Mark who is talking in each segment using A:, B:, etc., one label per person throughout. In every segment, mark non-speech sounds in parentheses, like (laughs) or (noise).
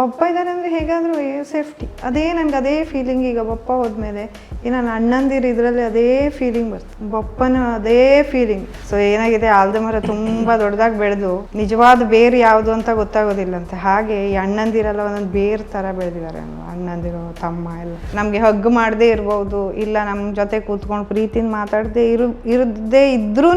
A: ಬಪ್ಪ ಇದ್ದಾರೆ ಅಂದರೆ ಹೇಗಾದರೂ ಸೇಫ್ಟಿ ಅದೇ ನನಗೆ ಅದೇ ಫೀಲಿಂಗ್ ಈಗ ಬಪ್ಪ ಹೋದ್ಮೇಲೆ. ಈ ನನ್ನ ಅಣ್ಣಂದಿರು ಇದರಲ್ಲಿ ಅದೇ ಫೀಲಿಂಗ್ ಬರ್ತದೆ ಬಪ್ಪನ ಅದೇ ಫೀಲಿಂಗ್ ಸೊ ಏನಾಗಿದೆ ಆಲ್ದ ಮರ ತುಂಬ ದೊಡ್ಡದಾಗಿ ಬೆಳೆದು, ನಿಜವಾದ ಬೇರು ಯಾವುದು ಅಂತ ಗೊತ್ತಾಗೋದಿಲ್ಲಂತೆ. ಹಾಗೆ ಈ ಅಣ್ಣಂದಿರೆಲ್ಲ ಒಂದೊಂದು ಬೇರು ಥರ ಬೆಳೆದಿದ್ದಾರೆ ಅಣ್ಣಂದಿರು, ತಮ್ಮ ಎಲ್ಲ. ನಮಗೆ ಹಗ್ ಮಾಡದೇ ಇರ್ಬೋದು. ಇಲ್ಲ ನಮ್ಮ ಜೊತೆ ಕೂತ್ಕೊಂಡು ಪ್ರೀತಿನ ಮಾತಾಡದೆ ಇರು ಇರದೇ ಇದ್ರೂ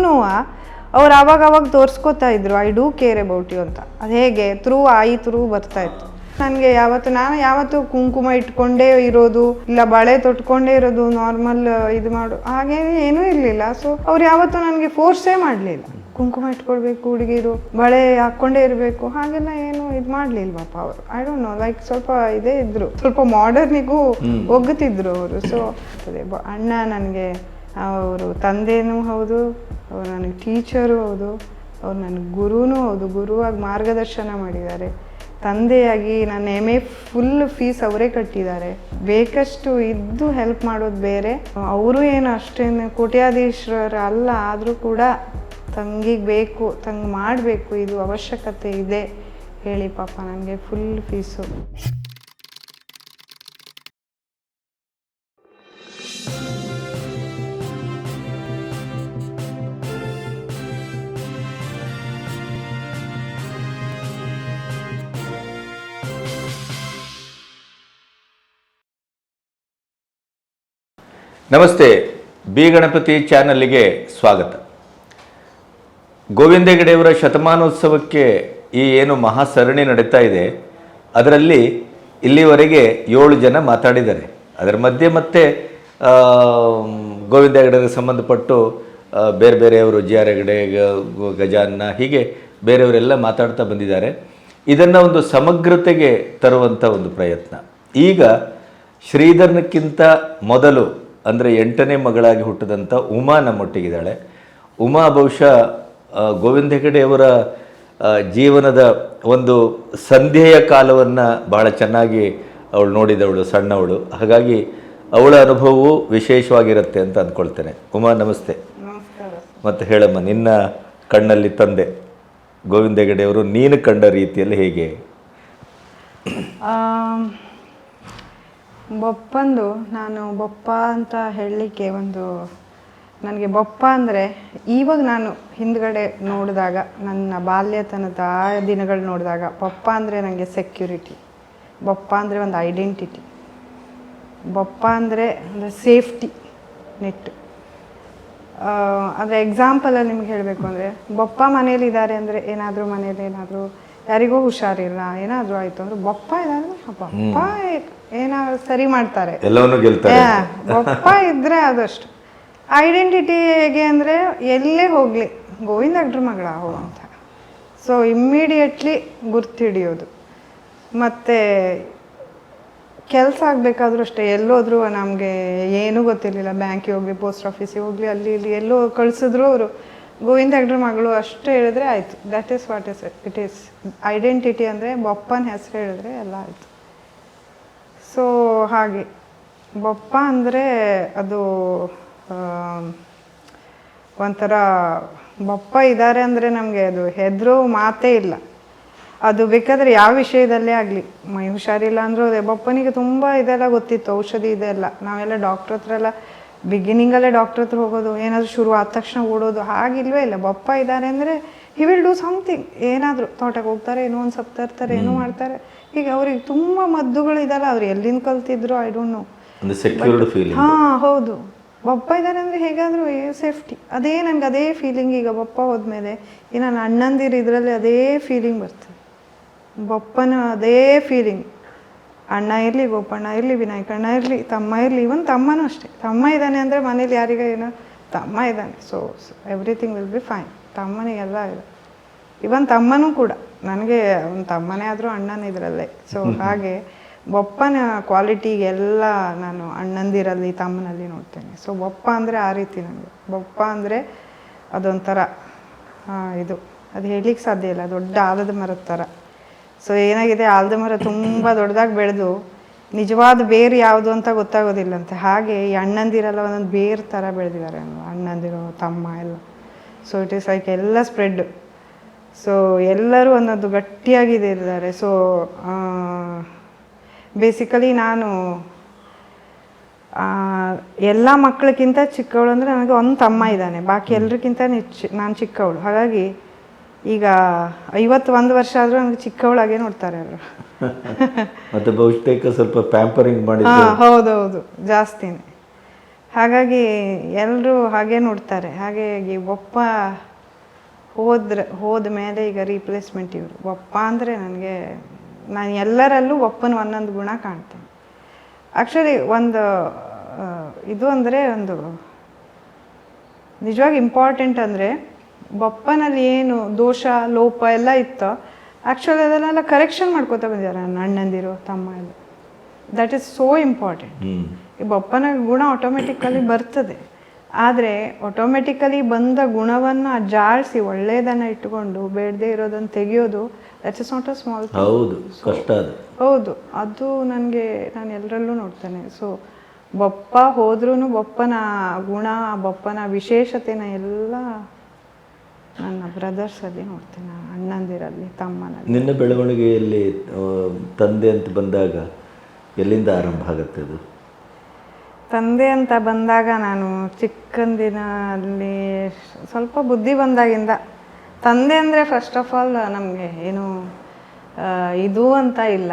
A: ಅವ್ರು ಅವಾಗ ಅವಾಗ ತೋರಿಸ್ಕೊತಾ ಇದ್ರು I do care about you ಅಂತ. ಅದು ಹೇಗೆ ಥ್ರೂ ಆಯಿ ಥ್ರೂ ಬರ್ತಾ ಇತ್ತು. ನನಗೆ ಯಾವತ್ತು ನಾನು ಯಾವತ್ತು ಕುಂಕುಮ ಇಟ್ಕೊಂಡೇ ಇರೋದು ಇಲ್ಲ ಬಳೆ ತೊಟ್ಕೊಂಡೇ ಇರೋದು ನಾರ್ಮಲ್ ಇದು ಮಾಡು ಹಾಗೆ ಏನೂ ಇರಲಿಲ್ಲ. ಸೊ ಅವ್ರು ಯಾವತ್ತು ನನಗೆ ಫೋರ್ಸೇ ಮಾಡಲಿಲ್ಲ. ಕುಂಕುಮ ಇಟ್ಕೊಳ್ಬೇಕು ಹುಡುಗಿರು ಬಳೆ ಹಾಕ್ಕೊಂಡೇ ಇರಬೇಕು ಹಾಗೆಲ್ಲ ಏನು ಇದು ಮಾಡಲಿಲ್ವಪ್ಪ ಅವರು. ಐ ಡೋಂಟ್ ನೋ ಲೈಕ್ ಸ್ವಲ್ಪ ಇದೇ ಇದ್ರು. ಸ್ವಲ್ಪ ಮಾಡರ್ನಿಗೂ ಒಗ್ಗುತ್ತಿದ್ರು ಅವರು. ಸೊ ಅಣ್ಣ ನನಗೆ ಅವರು ತಂದೆನೂ ಹೌದು ಅವ್ರು ನನಗೆ ಟೀಚರು ಹೌದು ಅವ್ರು ನನಗೆ ಗುರುನೂ ಹೌದು ಗುರುವಾಗಿ ಮಾರ್ಗದರ್ಶನ ಮಾಡಿದ್ದಾರೆ. ತಂದೆಯಾಗಿ ನನ್ನ ಎಂ ಎ ಫುಲ್ ಫೀಸ್ ಅವರೇ ಕಟ್ಟಿದ್ದಾರೆ. ಬೇಕಷ್ಟು ಇದ್ದು ಹೆಲ್ಪ್ ಮಾಡೋದು ಬೇರೆ. ಅವರು ಏನು ಅಷ್ಟೇನು ಕೋಟ್ಯಾಧೀಶ್ವರ ಅಲ್ಲ, ಆದರೂ ಕೂಡ ತಂಗಿಗೆ ಬೇಕು, ತಂಗೆ ಮಾಡಬೇಕು, ಇದು ಅವಶ್ಯಕತೆ ಇದೆ, ಹೇಳಿ ಪಾಪ, ನನಗೆ ಫುಲ್ ಫೀಸು
B: ನಮಸ್ತೆ, ಬಿ ಗಣಪತಿ ಚಾನಲ್ಗೆ ಸ್ವಾಗತ. ಗೋವಿಂದ ಹೆಗಡೆಯವರ ಶತಮಾನೋತ್ಸವಕ್ಕೆ ಈ ಏನು ಮಹಾ ಸರಣಿ ನಡೀತಾ ಇದೆ, ಅದರಲ್ಲಿ ಇಲ್ಲಿವರೆಗೆ ಏಳು ಜನ ಮಾತಾಡಿದ್ದಾರೆ. ಅದರ ಮಧ್ಯೆ ಮತ್ತೆ ಗೋವಿಂದ ಸಂಬಂಧಪಟ್ಟು ಬೇರೆ ಬೇರೆಯವರು ಜಿ ಆರ್ ಹೆಗಡೆ ಗಜಾನ್ನ ಹೀಗೆ ಬೇರೆಯವರೆಲ್ಲ ಮಾತಾಡ್ತಾ ಬಂದಿದ್ದಾರೆ. ಇದನ್ನು ಒಂದು ಸಮಗ್ರತೆಗೆ ತರುವಂಥ ಒಂದು ಪ್ರಯತ್ನ. ಈಗ ಶ್ರೀಧರ್ನಕ್ಕಿಂತ ಮೊದಲು ಅಂದರೆ ಎಂಟನೇ ಮಗಳಾಗಿ ಹುಟ್ಟಿದಂಥ ಉಮಾ ನಮ್ಮೊಟ್ಟಿಗಿದ್ದಾಳೆ. ಉಮಾ ಬಹುಶಃ ಗೋವಿಂದ ಹೆಗಡೆಯವರ ಜೀವನದ ಒಂದು ಸಂಧ್ಯೆಯ ಕಾಲವನ್ನು ಬಹಳ ಚೆನ್ನಾಗಿ ಅವಳು ನೋಡಿದವಳು ಸಣ್ಣವಳು. ಹಾಗಾಗಿ ಅವಳ ಅನುಭವವು ವಿಶೇಷವಾಗಿರುತ್ತೆ ಅಂತ ಅಂದ್ಕೊಳ್ತೇನೆ ಉಮಾ ನಮಸ್ತೆ. ಮತ್ತು ಹೇಳಮ್ಮ ನಿನ್ನ ಕಣ್ಣಲ್ಲಿ ತಂದೆ ಗೋವಿಂದ ಹೆಗಡೆಯವರು ನೀನು ಕಂಡ ರೀತಿಯಲ್ಲಿ ಹೇಗೆ?
A: ಬೊಪ್ಪಂದು, ನಾನು ಬೊಪ್ಪ ಅಂತ ಹೇಳಲಿಕ್ಕೆ ಒಂದು, ನನಗೆ ಬೊಪ್ಪ ಅಂದರೆ ಇವಾಗ ನಾನು ಹಿಂದ್ಗಡೆ ನೋಡಿದಾಗ, ನನ್ನ ಬಾಲ್ಯತನದ ದಿನಗಳು ನೋಡಿದಾಗ, ಬೊಪ್ಪ ಅಂದರೆ ನನಗೆ ಸೆಕ್ಯೂರಿಟಿ ಬೊಪ್ಪ ಅಂದರೆ ಒಂದು ಐಡೆಂಟಿಟಿ ಬೊಪ್ಪ ಅಂದರೆ ಅಂದರೆ ಸೇಫ್ಟಿ ನೆಟ್ ಅಂದರೆ ಎಕ್ಸಾಂಪಲಲ್ಲಿ ನಿಮ್ಗೆ ಹೇಳಬೇಕು ಅಂದರೆ, ಬೊಪ್ಪ ಮನೇಲಿದ್ದಾರೆ ಅಂದರೆ ಏನಾದರೂ ಮನೇಲಿ ಏನಾದರೂ ಯಾರಿಗೂ ಹುಷಾರಿಲ್ಲ. ಏನಾದರೂ ಆಯಿತು ಅಂದ್ರೆ ಬಪ್ಪ ಇದ್ದಾರೆ ಬೊಪ್ಪ. ಏನಾದ್ರು ಸರಿ ಮಾಡ್ತಾರೆ.
B: ಎಲ್ಲವನ್ನೂ ಗೆಲ್ತಾರೆ.
A: ಯಾ, ಬೊಪ್ಪ ಇದ್ರೆ ಅದಷ್ಟು. ಐಡೆಂಟಿಟಿ ಹೇಗೆ ಅಂದ್ರೆ ಎಲ್ಲೇ ಹೋಗ್ಲಿ ಗೋವಿಂದ ಅಗ್ರ ಮಗಳ ಹೋಗುವಂತ ಅಂತ. ಸೊ ಇಮ್ಮಿಡಿಯೇಟ್ಲಿ ಗುರ್ತಿಡಿಯೋದು. ಮತ್ತೆ ಕೆಲಸ ಆಗ್ಬೇಕಾದ್ರೂ ಅಷ್ಟೇ ಎಲ್ಲೋದ್ರೂ ನಮಗೆ ಏನೂ ಗೊತ್ತಿರಲಿಲ್ಲ. ಬ್ಯಾಂಕಿಗೆ ಹೋಗ್ಲಿ ಪೋಸ್ಟ್ ಆಫೀಸಿಗೆ ಹೋಗ್ಲಿ ಅಲ್ಲಿ ಇಲ್ಲಿ ಎಲ್ಲೋ ಕಳ್ಸಿದ್ರು ಅವರು. ಗೋವಿಂದ ಹೆಗ್ಡ್ರ ಮಗಳು ಅಷ್ಟು ಹೇಳಿದ್ರೆ ಆಯಿತು. That is what is it is identity ಅಂದರೆ ಬೊಪ್ಪನ ಹೆಸರು ಹೇಳಿದ್ರೆ ಎಲ್ಲ ಆಯಿತು. ಸೊ ಹಾಗೆ. ಬೊಪ್ಪ ಅಂದರೆ ಅದು ಒಂಥರ ಬೊಪ್ಪ ಇದ್ದಾರೆ ಅಂದರೆ ನಮಗೆ ಅದು ಹೆದರು ಮಾತೇ ಇಲ್ಲ. ಅದು ಬೇಕಾದರೆ ಯಾವ ವಿಷಯದಲ್ಲೇ ಆಗಲಿ. ಮೈ ಹುಷಾರಿಲ್ಲ ಅಂದರೂ ಅದೇ, ಬೊಪ್ಪನಿಗೆ ತುಂಬ ಇದೆಲ್ಲ ಗೊತ್ತಿತ್ತು, ಔಷಧಿ ಇದೆಲ್ಲ ನಾವೆಲ್ಲ ಡಾಕ್ಟ್ರ್ ಹತ್ರ ಎಲ್ಲ ಬಿಗಿನಿಂಗಲ್ಲೇ ಡಾಕ್ಟ್ರ್ ಹತ್ರ ಹೋಗೋದು ಏನಾದರೂ ಶುರು ಆದ ತಕ್ಷಣ ಓಡೋದು ಹಾಗಿಲ್ವೇ ಇಲ್ಲ. ಬಪ್ಪ ಇದ್ದಾರೆ ಅಂದರೆ ಹಿ ವಿಲ್ ಡೂ ಸಮಥಿಂಗ್ ಏನಾದರೂ ತೋಟಕ್ಕೆ ಹೋಗ್ತಾರೆ ಏನೋ ಒಂದು ಸಪ್ ತರ್ತಾರೆ ಏನೋ ಮಾಡ್ತಾರೆ. ಈಗ ಅವ್ರಿಗೆ ತುಂಬ ಮದ್ದುಗಳು ಇದಲ್ಲ ಅವ್ರು ಎಲ್ಲಿಂದ ಕಲ್ತಿದ್ರು ಐ ಡೋಂಟ್ ನೋ
B: ಹಾಂ ಸೆಕ್ಯೂರ್ಡ್ ಫೀಲಿಂಗ್
A: ಹಾ ಹೌದು. ಬಪ್ಪ ಇದ್ದಾರೆ ಅಂದರೆ ಹೇಗಾದರೂ ಸೇಫ್ಟಿ ಅದೇ ನನಗೆ ಅದೇ ಫೀಲಿಂಗ್ ಈಗ ಬಪ್ಪ ಹೋದ್ಮೇಲೆ. ಈಗ ನನ್ನ ಅಣ್ಣಂದಿರು ಇದರಲ್ಲಿ ಅದೇ ಫೀಲಿಂಗ್ ಬರ್ತದೆ. ಬಪ್ಪನ ಅದೇ ಫೀಲಿಂಗ್ ಅಣ್ಣ ಇರಲಿ ಗೋಪಣ್ಣ ಇರಲಿ ವಿನಾಯಕಣ್ಣ ಇರಲಿ ತಮ್ಮ ಇರಲಿ ಇವನ್ ತಮ್ಮನೂ ಅಷ್ಟೇ. ತಮ್ಮ ಇದ್ದಾನೆ ಅಂದರೆ ಮನೇಲಿ ಯಾರಿಗ ಏನೋ? ತಮ್ಮ ಇದ್ದಾನೆ. So everything will be fine ತಮ್ಮನಿಗೆಲ್ಲ ಇದೆ. ಇವನ್ ತಮ್ಮನೂ ಕೂಡ. ನನಗೆ ಒಂದು ತಮ್ಮನೇ ಆದರೂ ಅಣ್ಣನ ಇದರಲ್ಲೇ. ಸೊ ಹಾಗೆ ಒಪ್ಪನ ಕ್ವಾಲಿಟಿಗೆಲ್ಲ ನಾನು ಅಣ್ಣಂದಿರಲ್ಲಿ ತಮ್ಮನಲ್ಲಿ ನೋಡ್ತೇನೆ. ಸೊ ಒಪ್ಪ ಅಂದರೆ ಆ ರೀತಿ ನನಗೆ. ಒಪ್ಪ ಅಂದರೆ ಅದೊಂಥರ ಇದು. ಅದು ಹೇಳಲಿಕ್ಕೆ ಸಾಧ್ಯ ಇಲ್ಲ. ದೊಡ್ಡ ಆಲದ ಮರದ ಥರ. ಸೊ ಏನಾಗಿದೆ? ಆಲದ ಮರ ತುಂಬ ದೊಡ್ಡದಾಗಿ ಬೆಳೆದು ನಿಜವಾದ ಬೇರು ಯಾವುದು ಅಂತ ಗೊತ್ತಾಗೋದಿಲ್ಲಂತೆ. ಹಾಗೆ ಈ ಅಣ್ಣಂದಿರೆಲ್ಲ ಒಂದೊಂದು ಬೇರು ಥರ ಬೆಳೆದಿದ್ದಾರೆ ಅಣ್ಣಂದಿರು, ತಮ್ಮ ಎಲ್ಲ. ಸೊ ಇಟ್ ಈಸ್ ಲೈಕ್ ಎಲ್ಲ ಸ್ಪ್ರೆಡ್ ಸೊ ಎಲ್ಲರೂ ಒಂದೊಂದು ಗಟ್ಟಿಯಾಗಿದೆ ಇದ್ದಾರೆ. ಸೊ ಬೇಸಿಕಲಿ ನಾನು ಎಲ್ಲ ಮಕ್ಕಳಿಗಿಂತ ಚಿಕ್ಕವಳು ಅಂದರೆ ನನಗೆ ಒಂದು ತಮ್ಮ ಇದ್ದಾನೆ. ಬಾಕಿ ಎಲ್ರಿಗಿಂತ ನಾನು ಚಿಕ್ಕವಳು. ಹಾಗಾಗಿ ಈಗ ಐವತ್ತು ಒಂದು ವರ್ಷ ಆದರೂ ನನಗೆ ಚಿಕ್ಕವಳಾಗೆ ನೋಡ್ತಾರೆ ಅವರು.
B: ಮತ್ತೆ ಬಹುತೇಕ ಸ್ವಲ್ಪ ಪ್ಯಾಂಪರಿಂಗ್ ಮಾಡಿ
A: ಹಾಂ ಹೌದೌದು ಜಾಸ್ತಿನೇ. ಹಾಗಾಗಿ ಎಲ್ಲರೂ ಹಾಗೆ ನೋಡ್ತಾರೆ. ಹಾಗಾಗಿ ಒಪ್ಪ ಹೋದ್ರೆ ಹೋದ ಮೇಲೆ ಈಗ ರೀಪ್ಲೇಸ್ಮೆಂಟ್ ಇವರು. ಒಪ್ಪ ಅಂದರೆ ನನಗೆ ನಾನು ಎಲ್ಲರಲ್ಲೂ ಒಪ್ಪನ ಒಂದೊಂದು ಗುಣ ಕಾಣ್ತೇನೆ. ಆ್ಯಕ್ಚುಲಿ ಒಂದು ಇದು ಅಂದರೆ ಒಂದು ನಿಜವಾಗಿ ಇಂಪಾರ್ಟೆಂಟ್ ಅಂದರೆ ಬಪ್ಪನಲ್ಲಿ ಏನು ದೋಷ ಲೋಪ ಎಲ್ಲ ಇತ್ತು ಆ್ಯಕ್ಚುಲಿ ಅದನ್ನೆಲ್ಲ ಕರೆಕ್ಷನ್ ಮಾಡ್ಕೋತಾ ಬಂದಿದ್ದಾರೆ ನನ್ನ ಅಣ್ಣಂದಿರು ತಮ್ಮ ಎಲ್ಲ. ದಟ್ ಈಸ್ ಸೋ ಇಂಪಾರ್ಟೆಂಟ್ ಈ ಬಪ್ಪನ ಗುಣ ಆಟೋಮೆಟಿಕಲಿ ಬರ್ತದೆ. ಆದರೆ ಆಟೋಮೆಟಿಕಲಿ ಬಂದ ಗುಣವನ್ನು ಜಾಳಿಸಿ ಒಳ್ಳೆಯದನ್ನು ಇಟ್ಟುಕೊಂಡು ಬೇಡದೇ ಇರೋದನ್ನು ತೆಗೆಯೋದು that is not a small
B: ಹೌದು ಕಷ್ಟ ಅದು.
A: ಹೌದು ಅದು ನನಗೆ ನಾನು ಎಲ್ಲರಲ್ಲೂ ನೋಡ್ತೇನೆ. ಸೊ ಬಪ್ಪ ಹೋದ್ರೂ ಬಪ್ಪನ ಗುಣ ಬಪ್ಪನ ವಿಶೇಷತೆನ ಎಲ್ಲ ನನ್ನ ಬ್ರದರ್ಸಲ್ಲಿ ನಾನು ಅಣ್ಣಂದಿರಲ್ಲಿ ತಮ್ಮನಲ್ಲಿ.
B: ನಿನ್ನ ಬೆಳವಣಿಗೆಯಲ್ಲಿ ಆ, ತಂದೆ ಅಂತ ಬಂದಾಗ ಎಲ್ಲಿಂದ ಆರಂಭ ಆಗುತ್ತೆ ಅದು?
A: ತಂದೆ ಅಂತ ಬಂದಾಗ ನಾನು ಚಿಕ್ಕಂದಿನಲ್ಲಿ ಸ್ವಲ್ಪ ಬುದ್ಧಿ ಬಂದಾಗಿಂದ ತಂದೆ ಅಂದರೆ ಫಸ್ಟ್ ಆಫ್ ಆಲ್ ನಮಗೆ ಏನು ಆ, ಇದು ಅಂತ ಇಲ್ಲ.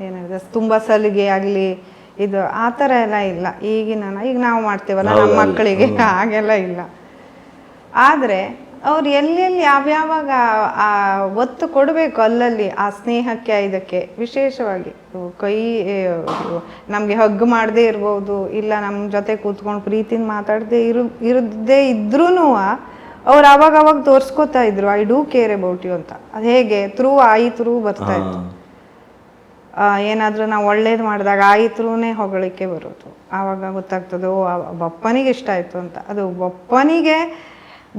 A: ಏನಾಗಿದೆ ತುಂಬ ಸಲಿಗೆ ಆಗಲಿ ಇದು ಆ ಥರ ಎಲ್ಲ ಇಲ್ಲ. ಈಗಿನ ಈಗ ನಾವು ಮಾಡ್ತೀವಲ್ಲ ನಮ್ಮ ಮಕ್ಕಳಿಗೆ ಹಾಗೆಲ್ಲ ಇಲ್ಲ. ಆದರೆ ಅವ್ರು ಎಲ್ಲೆಲ್ಲಿ ಯಾವ್ಯಾವಾಗ ಆ ಒತ್ತು ಕೊಡಬೇಕು ಅಲ್ಲಲ್ಲಿ ಆ ಸ್ನೇಹಕ್ಕೆ ಇದಕ್ಕೆ ವಿಶೇಷವಾಗಿ. ಕೈ ನಮಗೆ ಹಗ್ ಮಾಡದೇ ಇರ್ಬೋದು ಇಲ್ಲ ನಮ್ಮ ಜೊತೆ ಕೂತ್ಕೊಂಡು ಪ್ರೀತಿನ ಮಾತಾಡದೆ ಇರು ಇರದೇ ಇದ್ರೂ ಅವ್ರು ಅವಾಗ ಅವಾಗ ತೋರಿಸ್ಕೋತಾ ಇದ್ರು I do care about you ಅಂತ. ಅದು ಹೇಗೆ? ಥ್ರೂ ಆಯಿ ಥ್ರೂ ಬರ್ತಾ ಇತ್ತು. ಏನಾದರೂ ನಾವು ಒಳ್ಳೇದು ಮಾಡಿದಾಗ ಆಯಿ ಥ್ರೂನೇ ಹೊಗಳಿಕೆ ಬರೋದು. ಆವಾಗ ಗೊತ್ತಾಗ್ತದೆ ಓ ಬಪ್ಪನಿಗೆ ಇಷ್ಟ ಆಯಿತು ಅಂತ. ಅದು ಬಪ್ಪನಿಗೆ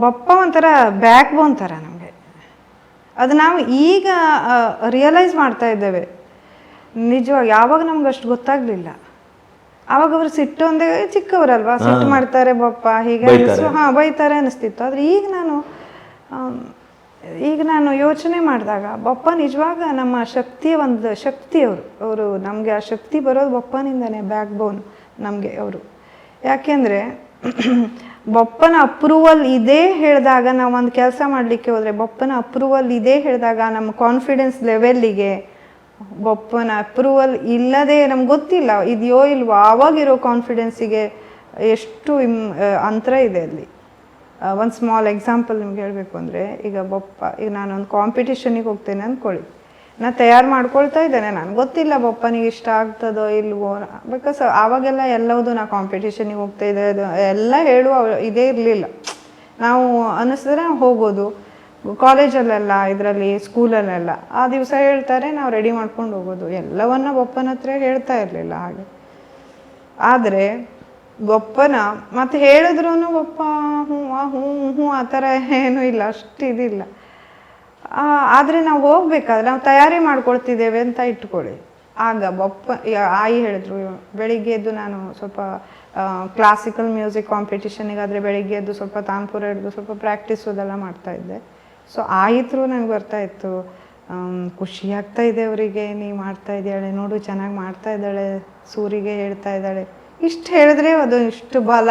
A: ಬಪ್ಪ ಒಂಥರ ಬ್ಯಾಕ್ ಬೋನ್ ಥರ ನಮಗೆ. ಅದು ನಾವು ಈಗ ರಿಯಲೈಸ್ ಮಾಡ್ತಾ ಇದ್ದೇವೆ. ನಿಜವಾಗಿ ಯಾವಾಗ ನಮ್ಗೆ ಅಷ್ಟು ಗೊತ್ತಾಗ್ಲಿಲ್ಲ. ಆವಾಗ ಅವರು ಸಿಟ್ಟು ಒಂದೇ ಚಿಕ್ಕವರಲ್ವಾ? ಸಿಟ್ಟು ಮಾಡ್ತಾರೆ ಬಪ್ಪ ಹೀಗೆ ಅನಿಸ್ತು ಹಾಂ ಬೈತಾರೆ ಅನಿಸ್ತಿತ್ತು. ಆದರೆ ಈಗ ನಾನು ಈಗ ನಾನು ಯೋಚನೆ ಮಾಡಿದಾಗ ಬಪ್ಪ ನಿಜವಾಗ ನಮ್ಮ ಶಕ್ತಿಯ ಒಂದು ಶಕ್ತಿ ಅವರು. ಅವರು ನಮಗೆ ಆ ಶಕ್ತಿ ಬರೋದು ಬಪ್ಪನಿಂದನೇ ಬ್ಯಾಕ್ ಬೋನ್ ನಮಗೆ ಅವರು. ಯಾಕೆಂದರೆ ಬಪ್ಪನ ಅಪ್ರೂವಲ್ ಇದೇ ಹೇಳಿದಾಗ ನಾವು ಒಂದು ಕೆಲಸ ಮಾಡಲಿಕ್ಕೆ ಹೋದರೆ ಬಪ್ಪನ ಅಪ್ರೂವಲ್ ಇದೇ ಹೇಳಿದಾಗ ನಮ್ಮ ಕಾನ್ಫಿಡೆನ್ಸ್ ಲೆವೆಲ್ಲಿಗೆ ಬಪ್ಪನ ಅಪ್ರೂವಲ್ ಇಲ್ಲದೆ ನಮ್ಗೆ ಗೊತ್ತಿಲ್ಲ, ಇದೆಯೋ ಇಲ್ವೋ ಆವಾಗಿರೋ ಕಾನ್ಫಿಡೆನ್ಸಿಗೆ ಎಷ್ಟು ಇಮ್ ಅಂತರ ಇದೆ ಅಲ್ಲಿ. ಒಂದು ಸ್ಮಾಲ್ ಎಕ್ಸಾಂಪಲ್ ನಿಮ್ಗೆ ಹೇಳಬೇಕು ಅಂದರೆ ಈಗ ಬಪ್ಪ, ಈಗ ನಾನೊಂದು ಕಾಂಪಿಟೇಷನಿಗೆ ಹೋಗ್ತೇನೆ ಅಂದ್ಕೊಳ್ಳಿ ನಾ ತಯಾರು ಮಾಡ್ಕೊಳ್ತಾ ಇದ್ದೇನೆ. ನನಗೆ ಗೊತ್ತಿಲ್ಲ ಬಪ್ಪನಿಗೆ ಇಷ್ಟ ಆಗ್ತದೋ ಇಲ್ವೋ ಬಿಕಾಸ್ ಆವಾಗೆಲ್ಲ ಎಲ್ಲವುದು ನಾ ಕಾಂಪಿಟೇಷನಿಗೆ ಹೋಗ್ತಾ ಇದ್ದೆ. ಅದು ಎಲ್ಲ ಹೇಳುವ ಇದೇ ಇರಲಿಲ್ಲ. ನಾವು ಅನ್ನಿಸಿದ್ರೆ ಹೋಗೋದು. ಕಾಲೇಜಲ್ಲೆಲ್ಲ ಇದರಲ್ಲಿ ಸ್ಕೂಲಲ್ಲೆಲ್ಲ ಆ ದಿವಸ ಹೇಳ್ತಾರೆ ನಾವು ರೆಡಿ ಮಾಡ್ಕೊಂಡು ಹೋಗೋದು. ಎಲ್ಲವನ್ನ ಬಪ್ಪನ ಹತ್ರ ಹೇಳ್ತಾ ಇರಲಿಲ್ಲ ಹಾಗೆ. ಆದರೆ ಬಪ್ಪನ ಮತ್ತೆ ಹೇಳಿದ್ರು ಬಪ್ಪ ಹ್ಞೂ ಹ್ಞೂ ಹ್ಞೂ ಆ ಥರ ಏನೂ ಇಲ್ಲ. ಅಷ್ಟು ಇದಿಲ್ಲ. ಆದರೆ ನಾವು ಹೋಗ್ಬೇಕಾದ್ರೆ ನಾವು ತಯಾರಿ ಮಾಡ್ಕೊಳ್ತಿದ್ದೇವೆ ಅಂತ ಇಟ್ಕೊಳ್ಳಿ. ಆಗ ಬಪ್ಪ ಆಯಿ ಹೇಳಿದ್ರು ಬೆಳಿಗ್ಗೆ ಎದ್ದು ನಾನು ಸ್ವಲ್ಪ ಕ್ಲಾಸಿಕಲ್ ಮ್ಯೂಸಿಕ್ ಕಾಂಪಿಟಿಷನಿಗಾದರೆ ಬೆಳಿಗ್ಗೆ ಎದ್ದು ಸ್ವಲ್ಪ ತಾನ್ಪುರ ಹಿಡಿದು ಸ್ವಲ್ಪ ಪ್ರಾಕ್ಟೀಸ್ ಅದೆಲ್ಲ ಮಾಡ್ತಾ ಇದ್ದೆ. ಸೊ ಆಯಿತ್ರು ನನಗೆ ಬರ್ತಾ ಇತ್ತು. ಖುಷಿ ಆಗ್ತಾ ಇದೆ ಅವರಿಗೆ ನೀ ಮಾಡ್ತಾ ಇದ್ದಾಳೆ ನೋಡು ಚೆನ್ನಾಗಿ ಮಾಡ್ತಾ ಇದ್ದಾಳೆ ಸೂರಿಗೆ ಹೇಳ್ತಾ ಇದ್ದಾಳೆ. ಇಷ್ಟು ಹೇಳಿದ್ರೆ ಅದು ಇಷ್ಟು ಬಲ.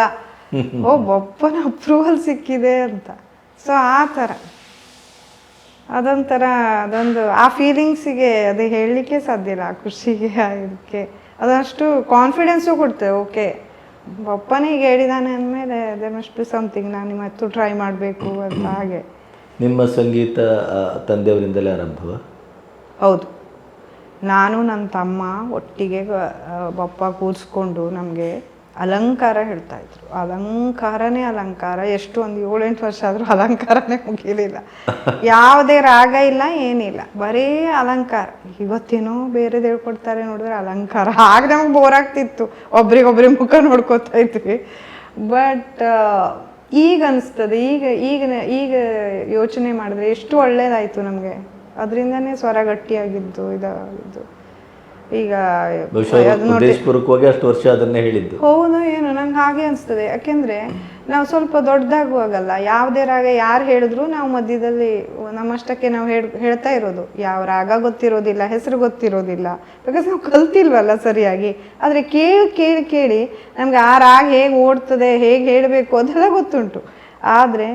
A: (laughs) ಓ ಬಪ್ಪನ ಅಪ್ರೂವಲ್ ಸಿಕ್ಕಿದೆ ಅಂತ. ಸೊ ಆ ಥರ. ಅದೊಂಥರ ಅದೊಂದು ಆ ಫೀಲಿಂಗ್ಸಿಗೆ ಅದು ಹೇಳಲಿಕ್ಕೆ ಸಾಧ್ಯ ಇಲ್ಲ ಆ ಖುಷಿಗೆ ಇದಕ್ಕೆ. ಅದಷ್ಟು ಕಾನ್ಫಿಡೆನ್ಸು ಕೊಡ್ತೇವೆ ಓಕೆ ಬಪ್ಪನಿಗೆ ಹೇಳಿದಾನೆ ಅಂದಮೇಲೆ ಅದೇ ಮಸ್ಟ್ ಬಿ ಸಮಥಿಂಗ್ ನಾನು ಮತ್ತು ಟ್ರೈ ಮಾಡಬೇಕು ಅಂತ ಹಾಗೆ.
B: ನಿಮ್ಮ ಸಂಗೀತ ತಂದೆಯವರಿಂದಲೇ ಆರಂಭವ?
A: ಹೌದು. ನಾನು ನನ್ನ ತಮ್ಮ ಒಟ್ಟಿಗೆ ಬಪ್ಪ ಕೂರಿಸ್ಕೊಂಡು ನಮಗೆ ಅಲಂಕಾರ ಹೇಳ್ತಾ ಇದ್ರು. ಅಲಂಕಾರನೇ ಅಲಂಕಾರ. ಎಷ್ಟು ಒಂದು ಏಳೆಂಟು ವರ್ಷ ಆದರೂ ಅಲಂಕಾರನೇ ಮುಗಿಲಿಲ್ಲ. ಯಾವುದೇ ರಾಗ ಇಲ್ಲ, ಏನಿಲ್ಲ. ಬರೀ ಅಲಂಕಾರ. ಇವತ್ತೇನೋ ಬೇರೆ ಹೇಳ್ಕೊಡ್ತಾರೆ ನೋಡಿದ್ರೆ ಅಲಂಕಾರ. ಆಗ ನಮಗೆ ಬೋರ್ ಆಗ್ತಿತ್ತು. ಒಬ್ರಿಗೊಬ್ರಿಗೆ ಮುಖ ನೋಡ್ಕೋತಾ ಇದ್ವಿ. ಬಟ್ ಈಗ ಅನಿಸ್ತದೆ. ಈಗ ಈಗ ಈಗ ಯೋಚನೆ ಮಾಡಿದ್ರೆ ಎಷ್ಟು ಒಳ್ಳೇದಾಯಿತು ನಮಗೆ. ಅದರಿಂದನೇ ಸ್ವರ ಗಟ್ಟಿಯಾಗಿದ್ದು, ಇದಾಗಿದ್ದು. ಈಗ
B: ಅಷ್ಟು ವರ್ಷ ಅದನ್ನೇ ಹೇಳಿದ್ದು.
A: ಹೌದು ಏನು ನಂಗೆ ಹಾಗೆ ಅನಿಸ್ತದೆ. ಯಾಕೆಂದ್ರೆ ನಾವು ಸ್ವಲ್ಪ ದೊಡ್ಡದಾಗುವಾಗಲ್ಲ ಯಾವುದೇ ರಾಗ ಯಾರು ಹೇಳಿದ್ರು ನಾವು ಮಧ್ಯದಲ್ಲಿ ನಮ್ಮಷ್ಟಕ್ಕೆ ನಾವು ಹೇಳ್ ಹೇಳ್ತಾ ಇರೋದು. ಯಾವ ರಾಗ ಗೊತ್ತಿರೋದಿಲ್ಲ ಹೆಸರು ಗೊತ್ತಿರೋದಿಲ್ಲ. ಬಿಕಾಸ್ ನಾವು ಕಲ್ತಿಲ್ವಲ್ಲ ಸರಿಯಾಗಿ. ಆದರೆ ಕೇಳಿ ಕೇಳಿ ಕೇಳಿ ನಮ್ಗೆ ಆ ರಾಗ ಹೇಗೆ ಓಡ್ತದೆ ಹೇಗೆ ಹೇಳಬೇಕು ಅದೆಲ್ಲ ಗೊತ್ತುಂಟು. ಆದರೆ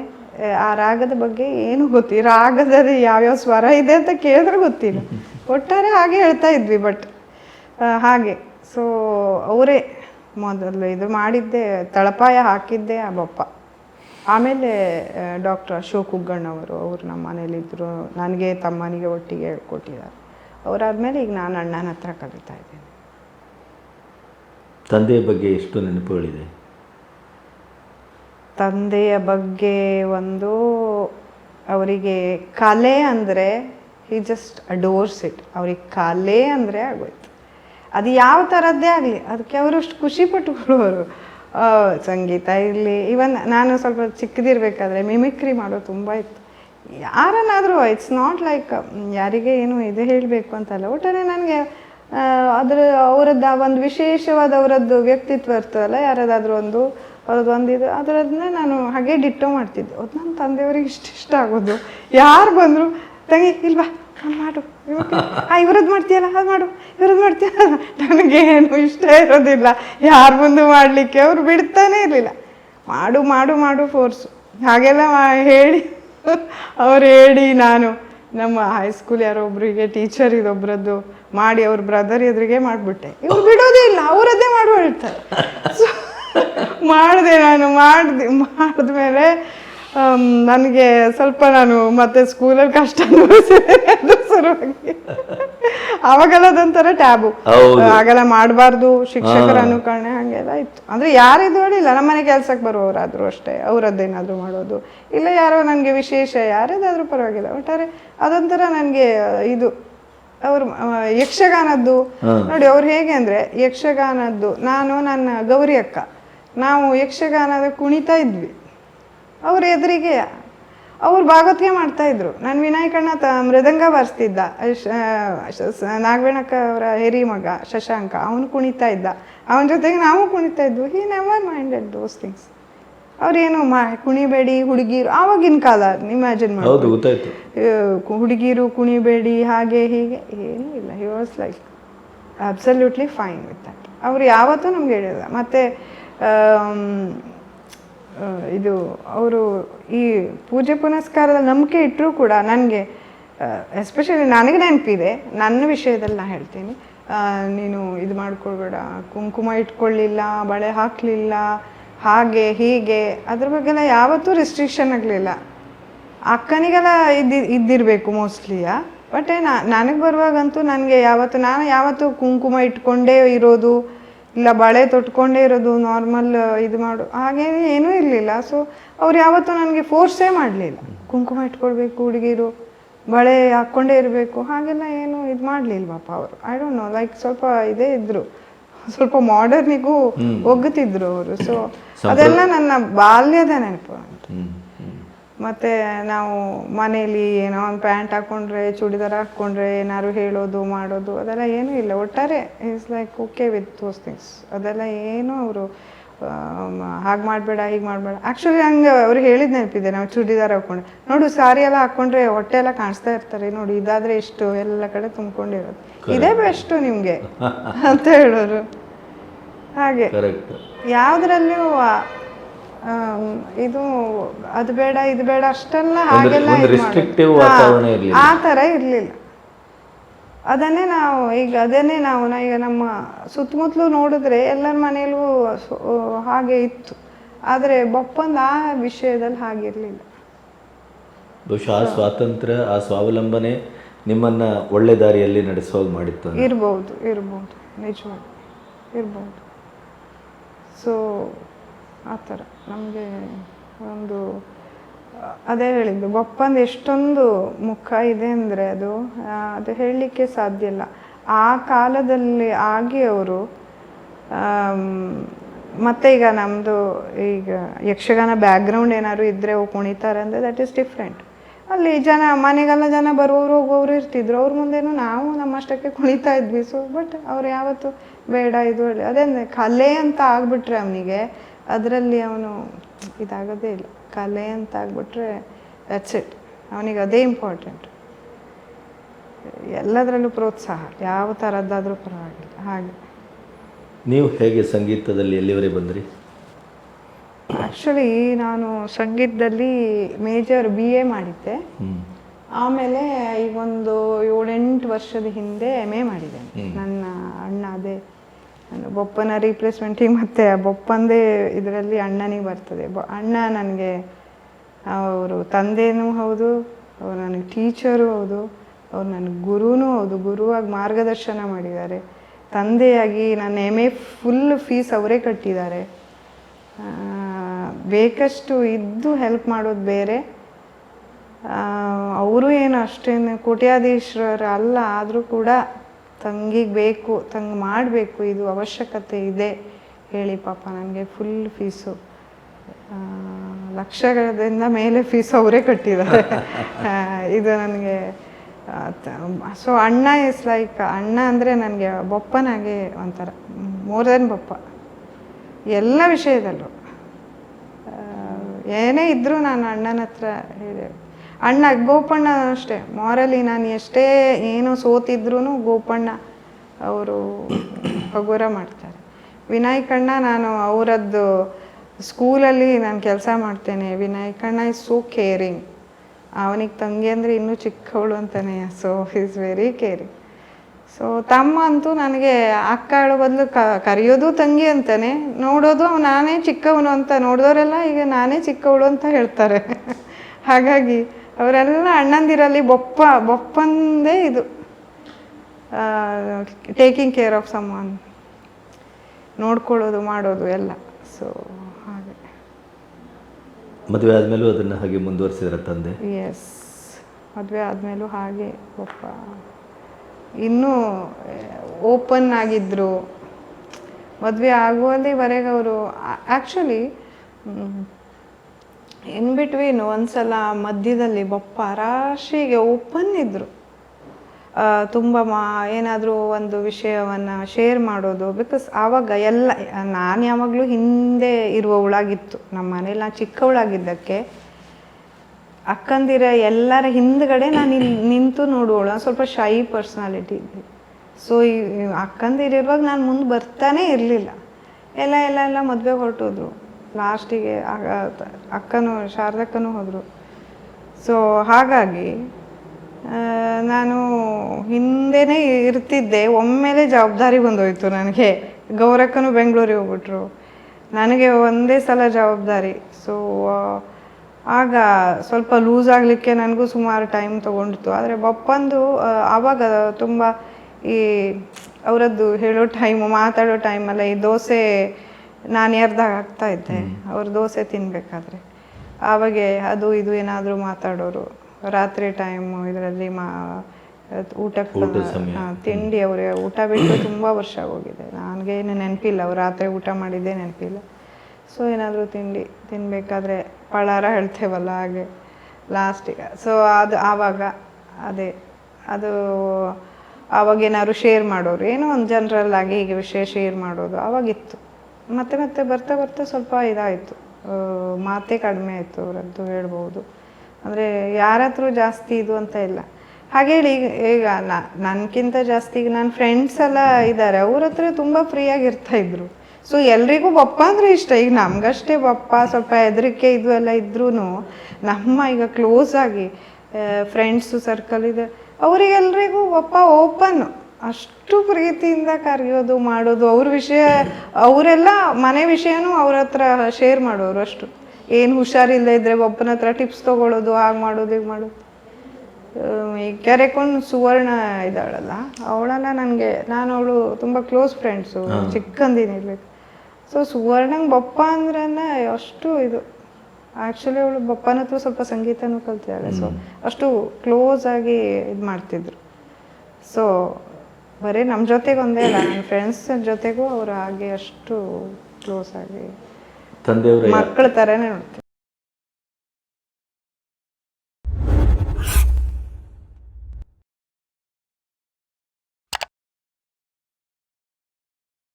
A: ಆ ರಾಗದ ಬಗ್ಗೆ ಏನು ಗೊತ್ತಿಲ್ಲ ರಾಗದಲ್ಲಿ ಯಾವ್ಯಾವ ಸ್ವರ ಇದೆ ಅಂತ ಕೇಳಿದ್ರೆ ಗೊತ್ತಿಲ್ಲ. (laughs) ಒಟ್ಟಾರೆ ಹಾಗೆ ಹೇಳ್ತಾ ಇದ್ವಿ ಬಟ್ ಹಾಗೆ. ಸೊ ಅವರೇ ಮೊದಲು ಇದು ಮಾಡಿದ್ದೆ ತಳಪಾಯ ಹಾಕಿದ್ದೆ ಆ ಬಪ್ಪ. ಆಮೇಲೆ ಡಾಕ್ಟರ್ ಅಶೋಕ್ ಉಗ್ಗಣ್ಣವರು ಅವರು ನಮ್ಮ ಮನೇಲಿದ್ದರು ನನಗೆ ತಮ್ಮನಿಗೆ ಒಟ್ಟಿಗೆ ಹೇಳ್ಕೊಟ್ಟಿದ್ದಾರೆ ಅವರಾದ್ಮೇಲೆ ಈಗ ನಾನು ಅಣ್ಣನ ಹತ್ರ ಕಲಿತಾ ಇದ್ದೇನೆ.
B: ತಂದೆಯ ಬಗ್ಗೆ ಎಷ್ಟು ನೆನಪುಗಳಿದೆ?
A: ತಂದೆಯ ಬಗ್ಗೆ ಒಂದು ಅವರಿಗೆ ಕಲೆ ಅಂದರೆ ಹಿ ಜಸ್ಟ್ ಅಡೋರ್ಸ್ ಇಟ್ ಅವ್ರಿಗೆ ಕಲೆ ಅಂದರೆ ಆಗೋಯ್ತು. ಅದು ಯಾವ ಥರದ್ದೇ ಆಗಲಿ, ಅದಕ್ಕೆ ಅವರು ಅಷ್ಟು ಖುಷಿ ಪಟ್ಟುಕೊಳ್ಳೋರು ಸಂಗೀತ ಇರಲಿ ಇವನ್ ನಾನು ಸ್ವಲ್ಪ ಚಿಕ್ಕದಿರಬೇಕಾದ್ರೆ ಮಿಮಿಕ್ರಿ ಮಾಡೋದು ತುಂಬ ಇತ್ತು. ಯಾರನ್ನಾದರೂ ಇಟ್ಸ್ ನಾಟ್ ಲೈಕ್ ಯಾರಿಗೆ ಏನು ಇದು ಹೇಳಬೇಕು ಅಂತಲ್ಲ, ಒಟ್ಟಾರೆ ನನಗೆ ಅದ್ರ, ಅವರದ್ದು ಆ ಒಂದು ವಿಶೇಷವಾದ ಅವರದ್ದು ವ್ಯಕ್ತಿತ್ವ ಇರ್ತದಲ್ಲ ಯಾರದಾದ್ರೂ ಒಂದು, ಅವ್ರದ್ದು ಒಂದು ಇದು ಅದರದನ್ನ ನಾನು ಹಾಗೆ ಡಿಟ್ಟೋ ಮಾಡ್ತಿದ್ದೆ. ಅದು ನನ್ನ ತಂದೆಯವ್ರಿಗೆ ಇಷ್ಟ ಇಷ್ಟ ಆಗೋದು. ಯಾರು ಬಂದರು ತಂಗಿ, ಇಲ್ವಾ? ನಾನು ಮಾಡು. ಆ ಇವ್ರದ್ದು ಮಾಡ್ತೀಯಲ್ಲ, ಅದು ಮಾಡು. ಇವ್ರದ್ದು ಮಾಡ್ತೀಯಲ್ಲ? ನನಗೇನು ಇಷ್ಟ ಇರೋದಿಲ್ಲ. ಯಾರು ಮುಂದೆ ಮಾಡಲಿಕ್ಕೆ ಅವ್ರು ಬಿಡ್ತಾನೆ ಇರಲಿಲ್ಲ. ಮಾಡು ಮಾಡು ಮಾಡು ಫೋರ್ಸು ಹಾಗೆಲ್ಲ ಹೇಳಿ. ಅವ್ರು ಹೇಳಿ ನಾನು. ನಮ್ಮ ಹೈಸ್ಕೂಲ್ ಯಾರೋ ಒಬ್ಬರಿಗೆ ಟೀಚರ್ ಇದೊಬ್ಬರದ್ದು ಮಾಡಿ ಅವ್ರ ಬ್ರದರ್ ಎದುರಿಗೆ ಮಾಡಿಬಿಟ್ಟೆ. ಇವ್ರು ಬಿಡೋದೇ ಇಲ್ಲ, ಅವರದ್ದೇ ಮಾಡಿ ಹೇಳ್ತಾರೆ ಸೊ ಮಾಡಿದೆ ನಾನು, ಮಾಡಿದೆ, ಮಾಡಿದ್ಮೇಲೆ ನನಗೆ ಸ್ವಲ್ಪ ನಾನು ಮತ್ತೆ ಸ್ಕೂಲಲ್ಲಿ ಕಷ್ಟ ಅನುಭವಿಸಿದೆ ಶುರುವಾಗಿ. ಅವಾಗೆಲ್ಲ ಅದೊಂಥರ ಟ್ಯಾಬು.
B: ಹೌದು.
A: ಹಾಗೆಲ್ಲ ಮಾಡಬಾರ್ದು ಶಿಕ್ಷಕರ ಅನುಕರಣೆ ಹಂಗೆಲ್ಲ ಇತ್ತು. ಅಂದ್ರೆ ಯಾರಿದು ಹೇಳಿಲ್ಲ ನಮ್ಮನೆ ಕೆಲ್ಸಕ್ಕೆ ಬರುವವರಾದ್ರು ಅಷ್ಟೇ ಅವರದ್ದೇನಾದ್ರು ಮಾಡೋದು. ಇಲ್ಲ ಯಾರೋ ನನಗೆ ವಿಶೇಷ ಯಾರದಾದರೂ ಪರವಾಗಿಲ್ಲ. ಒಟ್ಟಾರೆ ಅದೊಂಥರ ನನಗೆ ಇದು ಅವರು ಯಕ್ಷಗಾನದ್ದು. ನೋಡಿ ಅವ್ರು ಹೇಗೆ ಅಂದ್ರೆ ಯಕ್ಷಗಾನದ್ದು ನಾನು ನನ್ನ ಗೌರಿ ಅಕ್ಕ. ನಾವು ಯಕ್ಷಗಾನದ ಕುಣಿತಾ ಇದ್ವಿ. ಅವ್ರ ಎದುರಿಗೆ. ಅವ್ರು ಭಾಗವತಿಗೆ ಮಾಡ್ತಾ ಇದ್ರು. ನಾನು ವಿನಾಯಕಣ್ಣ ತ ಮೃದಂಗ ಬಾರಿಸ್ತಿದ್ದ. ನಾಗವೇಣಕ್ಕ ಅವರ ಹೆರಿ ಮಗ ಶಶಾಂಕ ಅವನು ಕುಣಿತಾ ಇದ್ದ. ಅವನ ಜೊತೆಗೆ ನಾವು ಕುಣಿತಾ ಇದ್ವು. He never minded those things ಅವ್ರೇನು ಮಾ ಕುಣಿಬೇಡಿ ಹುಡುಗಿರು ಆವಾಗಿನ ಕಾಲ ಇಮ್ಯಾಜಿನ್ ಮಾಡಿ.
B: ಹೌದು ಗೊತ್ತಾಯ್ತು.
A: ಹುಡುಗಿರು ಕುಣಿಬೇಡಿ ಹಾಗೆ ಹೀಗೆ ಏನೂ ಇಲ್ಲ. He was like absolutely fine with that ಅವ್ರು ಯಾವತ್ತೂ ನಮ್ಗೆ ಹೇಳಿಲ್ಲ. ಮತ್ತು ಇದು ಅವರು ಈ ಪೂಜೆ ಪುನಸ್ಕಾರದಲ್ಲಿ ನಂಬಿಕೆ ಇಟ್ಟರೂ ಕೂಡ ನನಗೆ ಎಸ್ಪೆಷಲಿ ನನಗೆ ನೆನಪಿದೆ, ನನ್ನ ವಿಷಯದಲ್ಲಿ ನಾನು ಹೇಳ್ತೀನಿ. ನೀನು ಇದು ಮಾಡ್ಕೊಳ್ಬೇಡ, ಕುಂಕುಮ ಇಟ್ಕೊಳ್ಳಿಲ್ಲ, ಬಳೆ ಹಾಕಲಿಲ್ಲ, ಹಾಗೆ, ಹೀಗೆ, ಅದ್ರ ಬಗ್ಗೆಲ್ಲ ಯಾವತ್ತೂ ರಿಸ್ಟ್ರಿಕ್ಷನ್ ಆಗಲಿಲ್ಲ. ಅಕ್ಕನಿಗೆಲ್ಲ ಇದ್ದಿ, ಇದ್ದಿರಬೇಕು ಮೋಸ್ಟ್ಲಿಯ ಬಟ್ ನನಗೆ ಬರುವಾಗಂತೂ ನನಗೆ ಯಾವತ್ತು, ನಾನು ಯಾವತ್ತು ಕುಂಕುಮ ಇಟ್ಕೊಂಡೇ ಇರೋದು ಇಲ್ಲ ಬಳೆ ತೊಟ್ಕೊಂಡೇ ಇರೋದು ನಾರ್ಮಲ್ ಇದು ಮಾಡು. ಹಾಗೇನು ಏನೂ ಇರಲಿಲ್ಲ. ಸೊ ಅವ್ರು ಯಾವತ್ತೂ ನನಗೆ ಫೋರ್ಸೇ ಮಾಡಲಿಲ್ಲ. ಕುಂಕುಮ ಇಟ್ಕೊಳ್ಬೇಕು ಹುಡುಗಿರು ಬಳೆ ಹಾಕ್ಕೊಂಡೇ ಇರಬೇಕು. ಹಾಗೆಲ್ಲ ಏನು ಇದು ಮಾಡಲಿಲ್ವಪ್ಪ ಅವರು. ಐ ಡೋಂಟ್ ನೋ ಲೈಕ್ ಸ್ವಲ್ಪ ಇದೇ ಇದ್ರು. ಸ್ವಲ್ಪ ಮಾಡರ್ನಿಗೂ ಒಗ್ಗುತ್ತಿದ್ರು ಅವರು. ಸೊ ಅದೆಲ್ಲ ನನ್ನ ಬಾಲ್ಯದ ನೆನಪು. ಮತ್ತೆ ನಾವು ಮನೇಲಿ ಏನೋ ಒಂದು ಪ್ಯಾಂಟ್ ಹಾಕೊಂಡ್ರೆ ಚೂಡಿದಾರ ಹಾಕ್ಕೊಂಡ್ರೆ ಏನಾದ್ರು ಹೇಳೋದು ಮಾಡೋದು ಅದೆಲ್ಲ ಏನೂ ಇಲ್ಲ. ಒಟ್ಟಾರೆ it's like okay with those things ಅದೆಲ್ಲ ಏನೂ ಅವರು ಹಾಗೆ ಮಾಡಬೇಡ ಹೀಗೆ ಮಾಡಬೇಡ. ಆ್ಯಕ್ಚುಲಿ ಹಂಗೆ ಅವ್ರು ಹೇಳಿದ ನೆನಪಿದೆ ನಾವು ಚೂಡಿದಾರ ಹಾಕ್ಕೊಂಡ್ರೆ ನೋಡು ಸಾರಿ ಎಲ್ಲ ಹಾಕ್ಕೊಂಡ್ರೆ ಹೊಟ್ಟೆ ಎಲ್ಲ ಕಾಣಿಸ್ತಾ ಇರ್ತಾರೆ ನೋಡಿ ಇದಾದರೆ ಇಷ್ಟು ಎಲ್ಲ ಕಡೆ ತುಂಬ್ಕೊಂಡಿರೋದು. ಇದೇ ಬೆಸ್ಟು ನಿಮಗೆ ಅಂತ ಹೇಳೋರು. ಹಾಗೆ. ಯಾವುದ್ರಲ್ಲೂ ಇದು ಅದು ಬೇಡ ಇದು ಬೇಡ ಅಷ್ಟೆಲ್ಲ ಹಾಗೆಲ್ಲ
B: ಒಂದು
A: ರೆಸ್ಟ್ರಿಕ್ಟಿವ್
B: ವಾತಾವರಣ ಇರ್ಲಿಲ್ಲ.
A: ಆ ಥರ ಇರಲಿಲ್ಲ. ಅದನ್ನೇ ನಾವು ಈಗ ಅದನ್ನೇ ನಾವು ನಾ- ಈಗ ನಮ್ಮ ಸುತ್ತಮುತ್ತಲು ನೋಡಿದ್ರೆ ಎಲ್ಲರ ಮನೆಯಲ್ಲೂ ಹಾಗೆ ಇತ್ತು. ಆದರೆ ಬಪ್ಪಂದ ಆ ವಿಷಯದಲ್ಲಿ ಹಾಗಿರಲಿಲ್ಲ.
B: ಬಹುಶಃ ಆ ಸ್ವಾತಂತ್ರ್ಯ ಆ ಸ್ವಾವಲಂಬನೆ ನಿಮ್ಮನ್ನ ಒಳ್ಳೆ ದಾರಿಯಲ್ಲಿ ನಡೆಸುವಾಗ ಮಾಡಿತ್ತು.
A: ಇರ್ಬೋದು ಇರ್ಬೋದು. ನಿಜವಾಗಿ ಇರ್ಬೋದು. ಸೊ ಆ ಥರ. ನಮಗೆ ಒಂದು, ಅದೇ ಹೇಳಿದ್ದು, ಗೊಪ್ಪಂದು ಎಷ್ಟೊಂದು ಮುಖ ಇದೆ ಅಂದರೆ ಅದು ಅದು ಹೇಳಲಿಕ್ಕೆ ಸಾಧ್ಯ ಇಲ್ಲ. ಆ ಕಾಲದಲ್ಲಿ ಆಗಿ ಅವರು ಮತ್ತೆ ಈಗ ನಮ್ಮದು ಈಗ ಯಕ್ಷಗಾನ ಬ್ಯಾಕ್ಗ್ರೌಂಡ್ ಏನಾದ್ರು ಇದ್ದರೆ ಅವು ಕುಣಿತಾರೆ ಅಂದರೆ ದಟ್ ಈಸ್ ಡಿಫ್ರೆಂಟ್ ಅಲ್ಲಿ ಜನ, ಮನೆಗೆಲ್ಲ ಜನ ಬರೋರು ಹೋಗೋರು ಇರ್ತಿದ್ರು. ಅವ್ರ ಮುಂದೆನೂ ನಾವು ನಮ್ಮಷ್ಟಕ್ಕೆ ಕುಣಿತಾ ಇದ್ವಿ. ಸೊ ಬಟ್ ಅವ್ರು ಯಾವತ್ತು ಬೇಡ, ಇದು ಹೇಳಿ ಅದೇ ಕಲೆ ಅಂತ ಆಗ್ಬಿಟ್ರೆ ಅವನಿಗೆ ಅದರಲ್ಲಿ ಅವನು ಇದಾಗೋದೇ ಇಲ್ಲ. ಕಲೆ ಅಂತ ಆಗ್ಬಿಟ್ರೆ ದಟ್ಸ್ ಇಟ್ ಅವನಿಗೆ ಅದೇ ಇಂಪಾರ್ಟೆಂಟ್ ಎಲ್ಲದರಲ್ಲೂ ಪ್ರೋತ್ಸಾಹ. ಯಾವ ಥರದ್ದಾದರೂ ಪರವಾಗಿಲ್ಲ. ಹಾಗೆ.
B: ನೀವು ಹೇಗೆ ಸಂಗೀತದಲ್ಲಿ ಎಲ್ಲಿವರೆಗೆ ಬಂದ್ರಿ?
A: ಆ್ಯಕ್ಚುಲಿ ನಾನು ಸಂಗೀತದಲ್ಲಿ ಮೇಜರ್ ಬಿ ಎ ಮಾಡಿದ್ದೆ. ಆಮೇಲೆ ಈಗೊಂದು ಏಳೆಂಟು ವರ್ಷದ ಹಿಂದೆ ಎಂ ಎ ಮಾಡಿದ್ದೇನೆ. ನನ್ನ ಅಣ್ಣ ಅದೇ ಬೊಪ್ಪನ ರೀಪ್ಲೇಸ್ಮೆಂಟಿಗೆ ಮತ್ತೆ ಬೊಪ್ಪಂದೇ ಇದರಲ್ಲಿ ಅಣ್ಣನಿಗೆ ಬರ್ತದೆ. ಬ ಅಣ್ಣ ನನಗೆ, ಅವರು ತಂದೆಯೂ ಹೌದು, ಅವ್ರು ನನಗೆ ಟೀಚರು ಹೌದು, ಅವ್ರು ನನಗೆ ಗುರುನೂ ಹೌದು, ಗುರುವಾಗಿ ಮಾರ್ಗದರ್ಶನ ಮಾಡಿದ್ದಾರೆ. ತಂದೆಯಾಗಿ ನನ್ನ ಎಂ ಎ ಫುಲ್ ಫೀಸ್ ಅವರೇ ಕಟ್ಟಿದ್ದಾರೆ. ಬೇಕಷ್ಟು ಇದ್ದು ಹೆಲ್ಪ್ ಮಾಡೋದು ಬೇರೆ. ಅವರು ಏನು ಅಷ್ಟೇನು ಕೋಟ್ಯಾಧೀಶ್ವರ ಅಲ್ಲ ಆದರೂ ಕೂಡ ತಂಗಿಗೆ ಬೇಕು ತಂಗೆ ಮಾಡಬೇಕು ಇದು ಅವಶ್ಯಕತೆ ಇದೆ ಹೇಳಿ ಪಾಪ ನನಗೆ ಫುಲ್ ಫೀಸು ಲಕ್ಷಗಳಿಂದ ಮೇಲೆ ಫೀಸ್ ಅವರೇ ಕಟ್ಟಿದ್ದಾರೆ. (laughs) ಇದು ನನಗೆ ಸೊ ಅಣ್ಣ ಇಸ್ ಲೈಕ್ ಅಣ್ಣ ಅಂದರೆ ನನಗೆ ಬೊಪ್ಪನಾಗೆ ಒಂಥರ ಮೋರ್ ದೆನ್ ಬೊಪ್ಪ. ಎಲ್ಲ ವಿಷಯದಲ್ಲೂ. ಏನೇ ಇದ್ದರೂ ನಾನು ಅಣ್ಣನ ಹತ್ರ ಹೇಳಿ ಅಣ್ಣ, ಗೋಪಣ್ಣ ಅಷ್ಟೇ. ಮಾರಲಿ ನಾನು ಎಷ್ಟೇ ಏನು ಸೋತಿದ್ರೂ ಗೋಪಣ್ಣ ಅವರು ಹಗುರ ಮಾಡ್ತಾರೆ. ವಿನಾಯಕಣ್ಣ ನಾನು ಅವರದ್ದು ಸ್ಕೂಲಲ್ಲಿ ನಾನು ಕೆಲಸ ಮಾಡ್ತೇನೆ. ವಿನಾಯಕಣ್ಣ ಇಸ್ ಸೋ ಕೇರಿಂಗ್ ಅವನಿಗೆ ತಂಗಿ ಅಂದರೆ ಇನ್ನೂ ಚಿಕ್ಕವಳು ಅಂತಾನೆ. So is very caring so ತಮ್ಮ ಅಂತೂ ನನಗೆ ಅಕ್ಕ ಹೇಳೋ ಬದಲು ಕ, ಕರೆಯೋದು ತಂಗಿ ಅಂತಾನೆ. ನೋಡೋದು ಅವ್ನು ನಾನೇ ಚಿಕ್ಕವನು ಅಂತ. ನೋಡಿದವರೆಲ್ಲ ಈಗ ನಾನೇ ಚಿಕ್ಕವಳು ಅಂತ ಹೇಳ್ತಾರೆ. (laughs) ಹಾಗಾಗಿ ಅವರೆಲ್ಲ ಅಣ್ಣಂದಿರಲ್ಲಿ ಬೊಪ್ಪ ಬೊಪ್ಪಂದೇ ಇದು. ಟೇಕಿಂಗ್ ಕೇರ್ ಆಫ್ ಸಮ್ಮಾನ್ ನೋಡ್ಕೊಳ್ಳೋದು ಮಾಡೋದು ಎಲ್ಲ. ಸೊ ಹಾಗೆ.
B: ಮದುವೆ ಆದಮೇಲೂ ಅದನ್ನು ಹಾಗೆ ಮುಂದುವರಿಸಿದ್ರ ತಂದೆ?
A: ಎಸ್ ಮದುವೆ ಆದಮೇಲೂ ಹಾಗೆ ಬೊಪ್ಪ. ಇನ್ನೂ ಓಪನ್ ಆಗಿದ್ದರು ಮದುವೆ ಆಗುವಲ್ಲಿವರೆಗೆ ಅವರು ಆ್ಯಕ್ಚುಲಿ ಇನ್ ಬಿಟ್ವೀನ್ ಒಂದ್ಸಲ ಮಧ್ಯದಲ್ಲಿ ಬಪ್ಪ ರಾಶಿಗೆ ಓಪನ್ ಇದ್ದರು ತುಂಬ ಮಾ, ಏನಾದರೂ ಒಂದು ವಿಷಯವನ್ನು ಶೇರ್ ಮಾಡೋದು ಬಿಕಾಸ್ ಆವಾಗ ಎಲ್ಲ, ನಾನು ಯಾವಾಗಲೂ ಹಿಂದೆ ಇರುವವಳಾಗಿತ್ತು ನಮ್ಮ ಮನೇಲಿ ನಾನು ಚಿಕ್ಕವಳಾಗಿದ್ದಕ್ಕೆ ಅಕ್ಕಂದಿರ ಎಲ್ಲರ ಹಿಂದ್ಗಡೆ ನಾನು, ನಿಂತು ನೋಡುವಳು. ಸ್ವಲ್ಪ ಶೈ ಪರ್ಸ್ನಾಲಿಟಿ ಇದ್ದೆ. ಸೊ ಈ, ಅಕ್ಕಂದಿರಿರುವಾಗ ನಾನು ಮುಂದೆ ಬರ್ತಾನೆ ಇರಲಿಲ್ಲ. ಎಲ್ಲ ಎಲ್ಲ ಎಲ್ಲ ಮದುವೆ ಹೊರಟೋದ್ರು. ಲಾಸ್ಟಿಗೆ ಅಕ್ಕನೂ ಶಾರದಕ್ಕನೂ ಹೋದರು. ಸೊ ಹಾಗಾಗಿ ನಾನು ಹಿಂದೆನೇ ಇರ್ತಿದ್ದೆ. ಒಮ್ಮೆಲೆ ಜವಾಬ್ದಾರಿ ಬಂದೋಯ್ತು ನನಗೆ. ಗೌರಕ್ಕನು ಬೆಂಗಳೂರಿಗೆ ಹೋಗ್ಬಿಟ್ರು. ನನಗೆ ಒಂದೇ ಸಲ ಜವಾಬ್ದಾರಿ. ಸೊ ಆಗ ಸ್ವಲ್ಪ ಲೂಸ್ ಆಗಲಿಕ್ಕೆ ನನಗೂ ಸುಮಾರು ಟೈಮ್ ತೊಗೊಂಡಿತ್ತು. ಆದರೆ ಬಪ್ಪಂದು ಆವಾಗ ತುಂಬ ಈ, ಅವರದ್ದು ಹೇಳೋ ಟೈಮು, ಮಾತಾಡೋ ಟೈಮಲ್ಲ ಈ ದೋಸೆ ನಾನು ಎರ್ದಾಗ ಆಗ್ತಾ ಇದ್ದೆ ಅವ್ರು ದೋಸೆ ತಿನ್ಬೇಕಾದ್ರೆ. ಆವಾಗೆ ಅದು ಇದು ಏನಾದರೂ ಮಾತಾಡೋರು ರಾತ್ರಿ ಟೈಮು ಇದರಲ್ಲಿ ಮಾ ಊಟಕ್ಕೆ ತಿಂಡಿ ಅವ್ರೆ ಊಟ ಬಿಟ್ಟು ತುಂಬ ವರ್ಷ ಹೋಗಿದೆ. ನನಗೇನು ನೆನಪಿಲ್ಲ ಅವ್ರು ರಾತ್ರಿ ಊಟ ಮಾಡಿದ್ದೇ ನೆನಪಿಲ್ಲ. ಸೊ ಏನಾದರೂ ತಿಂಡಿ ತಿನ್ನಬೇಕಾದ್ರೆ ಪಳಾರ ಹೇಳ್ತೇವಲ್ಲ ಹಾಗೆ ಲಾಸ್ಟಿಗೆ ಸೊ ಅದು ಆವಾಗ ಅದೇ ಅದು ಆವಾಗ ಏನಾದ್ರು ಶೇರ್ ಮಾಡೋರು. ಏನೋ ಒಂದು ಜನರಲ್ ಆಗಿ ಹೀಗೆ ವಿಷಯ ಶೇರ್ ಮಾಡೋದು ಆವಾಗಿತ್ತು ಮತ್ತೆ ಮತ್ತೆ ಬರ್ತಾ ಬರ್ತಾ ಸ್ವಲ್ಪ ಇದಾಯಿತು. ಮಾತೇ ಕಡಿಮೆ ಆಯಿತು ಅವರದ್ದು ಹೇಳ್ಬೋದು. ಅಂದರೆ ಯಾರ ಜಾಸ್ತಿ ಇದು ಅಂತ ಇಲ್ಲ. ಹಾಗೆ ಹೇಳಿ, ಈಗ ಈಗ ಜಾಸ್ತಿ ಈಗ ನನ್ನ ಫ್ರೆಂಡ್ಸ್ ಎಲ್ಲ ಇದ್ದಾರೆ. ಅವ್ರ ಹತ್ರ ತುಂಬ ಫ್ರೀಯಾಗಿ ಇರ್ತಾಯಿದ್ರು ಸೊ ಎಲ್ರಿಗೂ ಬಪ್ಪ ಅಂದರೆ ಇಷ್ಟ. ಈಗ ನಮಗಷ್ಟೇ ಬಪ್ಪ, ಸ್ವಲ್ಪ ಹೆದರಿಕೆ ಇದು ಎಲ್ಲ ಇದ್ರೂ ನಮ್ಮ ಈಗ ಕ್ಲೋಸ್ ಆಗಿ ಫ್ರೆಂಡ್ಸು ಸರ್ಕಲ್ ಇದೆ. ಅವರಿಗೆಲ್ರಿಗೂ ಬಪ್ಪ ಓಪನ್ ಅಷ್ಟು ಪ್ರೀತಿಯಿಂದ ಕರೆಯೋದು ಮಾಡೋದು ಅವ್ರ ವಿಷಯ ಅವರೆಲ್ಲ ಮನೆ ವಿಷಯನೂ ಅವ್ರ ಹತ್ರ ಶೇರ್ ಮಾಡೋರು ಅಷ್ಟು. ಏನು ಹುಷಾರಿಲ್ಲದೆ ಇದ್ದರೆ ಒಬ್ಬನ ಹತ್ರ ಟಿಪ್ಸ್ ತೊಗೊಳೋದು ಹಾಗೆ ಮಾಡೋದು ಹೀಗೆ ಮಾಡೋದು. ಈ ಕೆರೆಕೊಂಡು ಸುವರ್ಣ ಇದ್ದಾಳಲ್ಲ ಅವಳೆಲ್ಲ ನನಗೆ ನಾನು ಅವಳು ತುಂಬ ಕ್ಲೋಸ್ ಫ್ರೆಂಡ್ಸು ಚಿಕ್ಕಂದಿನಿರ್ಬೇಕು ಸೊ ಸುವರ್ಣಂಗೆ ಬಪ್ಪ ಅಂದ್ರೆ ಅಷ್ಟು ಇದು. ಆ್ಯಕ್ಚುಲಿ ಅವಳು ಬಪ್ಪನ ಹತ್ರ ಸ್ವಲ್ಪ ಸಂಗೀತನೂ ಕಲ್ತಿದ್ದಾಳೆ. ಸೊ ಅಷ್ಟು ಕ್ಲೋಸ್ ಆಗಿ ಇದು ಮಾಡ್ತಿದ್ರು. ಸೊ ಬರೀ ನಮ್ಮ ಜೊತೆಗೊಂದೇ ಅಲ್ಲ ನನ್ನ ಫ್ರೆಂಡ್ಸ್ ಜೊತೆಗೂ ಅವರು ಹಾಗೆ ಅಷ್ಟು ಕ್ಲೋಸ್ ಆಗಿ
B: ತಂದೆಯವರ
A: ಮಕ್ಕಳ ಥರನೇ ನೋಡ್ತೀನಿ